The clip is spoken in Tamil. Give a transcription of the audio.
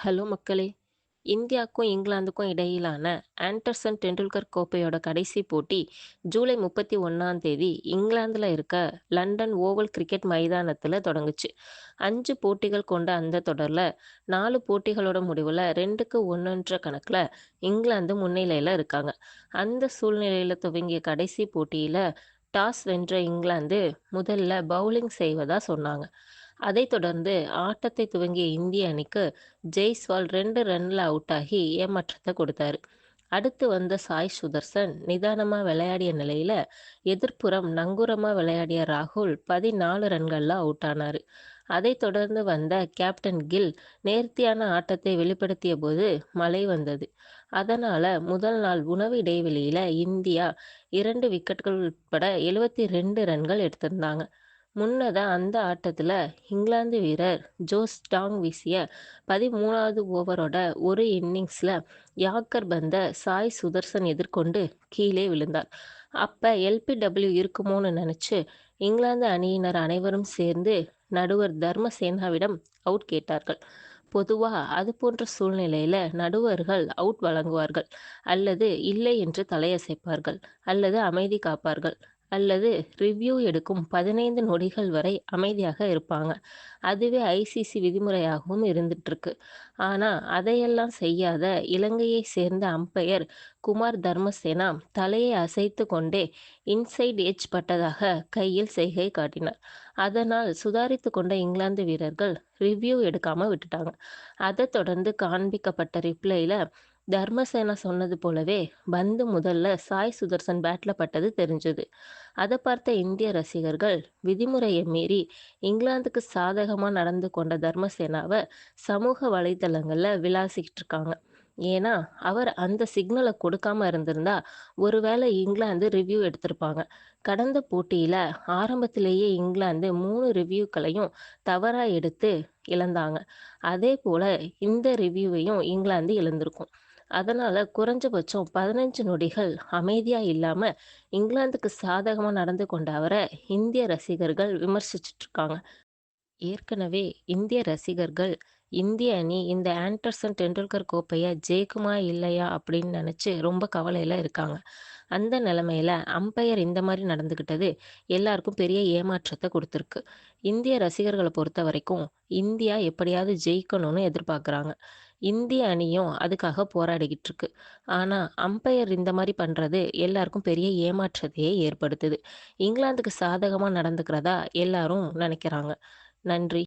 ஹலோ மக்களே! இந்தியாவுக்கும், இங்கிலாந்துக்கும் இடையிலான ஆண்டர்சன் டெண்டுல்கர் கோப்பையோட கடைசி போட்டி ஜூலை 31ஆம் தேதி இங்கிலாந்தில் இருக்க லண்டன் ஓவல் கிரிக்கெட் மைதானத்தில் தொடங்குச்சு. அஞ்சு போட்டிகள் கொண்ட அந்த தொடரில் நாலு போட்டிகளோட முடிவில் ரெண்டுக்கு ஒன்றுன்ற கணக்கில் இங்கிலாந்து முன்னிலையில் இருக்காங்க. அந்த சூழ்நிலையில் துவங்கிய கடைசி போட்டியில் டாஸ் வென்ற இங்கிலாந்து முதல்ல பவுலிங் செய்வதா சொன்னாங்க. அதைத் தொடர்ந்து ஆட்டத்தை துவங்கிய இந்திய அணிக்கு ஜெய்ஸ்வால் ரெண்டு ரன்ல அவுட் ஆகி ஏமாற்றத்தை கொடுத்தாரு. அடுத்து வந்த சாய் சுதர்சன் நிதானமாக விளையாடிய நிலையில எதிர்ப்புறம் நங்கூரமாக விளையாடிய ராகுல் 14 ரன்கள்ல அவுட் ஆனார் அதைத் தொடர்ந்து வந்த கேப்டன் கில் நேர்த்தியான ஆட்டத்தை வெளிப்படுத்திய போது மழை வந்தது. அதனால முதல் நாள் உணவு இடைவெளியில இந்தியா இரண்டு விக்கெட்டுகள் உட்பட 72 ரன்கள் எடுத்திருந்தாங்க. முன்னதா அந்த ஆட்டத்துல இங்கிலாந்து வீரர் ஜோஸ் டாங் வீசிய 13வது ஓவரோட ஒரு இன்னிங்ஸ்ல யாக்கர் பந்த சாய் சுதர்சன் எதிர்கொண்டு கீழே விழுந்தார். அப்ப எல்.பி.டபிள்யூ இருக்குமோன்னு நினைச்சு இங்கிலாந்து அணியினர் அனைவரும் சேர்ந்து நடுவர் தர்மசேனாவிடம் அவுட் கேட்டார்கள். பொதுவாக அது போன்ற சூழ்நிலையில நடுவர்கள் அவுட் வழங்குவார்கள் அல்லது இல்லை என்று தலையசைப்பார்கள் அல்லது அமைதி காப்பார்கள் அல்லது ரிவ்யூ எடுக்கும் 15 நொடிகள் வரை அமைதியாக இருப்பாங்க. அதுவே ஐ.சி.சி. விதிமுறையாகவும் இருந்துட்டுருக்கு ஆனால் அதையெல்லாம் செய்யாத இலங்கையை சேர்ந்த அம்பயர் குமார் தர்மசேனா தலையை அசைத்து கொண்டே இன்சைட் எட்ஜ் பட்டதாக கையில் செய்கை காட்டினார். அதனால் சுதாரித்து கொண்ட இங்கிலாந்து வீரர்கள் ரிவ்யூ எடுக்காமல் விட்டுட்டாங்க. அதைத் தொடர்ந்து காண்பிக்கப்பட்ட ரிப்ளேல தர்மசேனா சொன்னது போலவே பந்து முதல்ல சாய் சுதர்சன் பேட்ல பட்டது தெரிஞ்சது. அதை பார்த்த இந்திய ரசிகர்கள் விதிமுறையை மீறி இங்கிலாந்துக்கு சாதகமாக நடந்து கொண்ட தர்மசேனாவை சமூக வலைதளங்களில் விளாசிக்கிட்டு இருக்காங்க. ஏன்னா அவர் அந்த சிக்னலை கொடுக்காம இருந்திருந்தா ஒருவேளை இங்கிலாந்து ரிவ்யூ எடுத்திருப்பாங்க. கடந்த போட்டியில ஆரம்பத்திலேயே இங்கிலாந்து மூணு ரிவ்யூக்களையும் தவறா எடுத்து இழந்தாங்க. அதே போல இந்த ரிவ்யூவையும் இங்கிலாந்து இழந்திருக்கும். அதனால குறைஞ்சபட்சம் 15 நொடிகள் அமைதியா இல்லாம இங்கிலாந்துக்கு சாதகமா நடந்து கொண்ட அவரை இந்திய ரசிகர்கள் விமர்சிச்சுட்டு இருக்காங்க. ஏற்கனவே இந்திய ரசிகர்கள் இந்திய அணி இந்த ஆண்டர்சன் டெண்டுல்கர் கோப்பையை ஜெயிக்குமா இல்லையா அப்படின்னு நினைச்சு ரொம்ப கவலையில இருக்காங்க. அந்த நிலைமையில அம்பயர் இந்த மாதிரி நடந்துக்கிட்டது எல்லாருக்கும் பெரிய ஏமாற்றத்தை கொடுத்துருக்கு இந்திய ரசிகர்களை பொறுத்த வரைக்கும் இந்தியா எப்படியாவது ஜெயிக்கணும்னு எதிர்பார்க்குறாங்க இந்திய அணியும் அதுக்காக போராடிக்கிட்டு இருக்கு. ஆனால் அம்பயர் இந்த மாதிரி பண்ணுறது எல்லாருக்கும் பெரிய ஏமாற்றத்தையே ஏற்படுத்துது. இங்கிலாந்துக்கு சாதகமாக நடந்துக்கிறதா எல்லாரும் நினைக்கிறாங்க. நன்றி.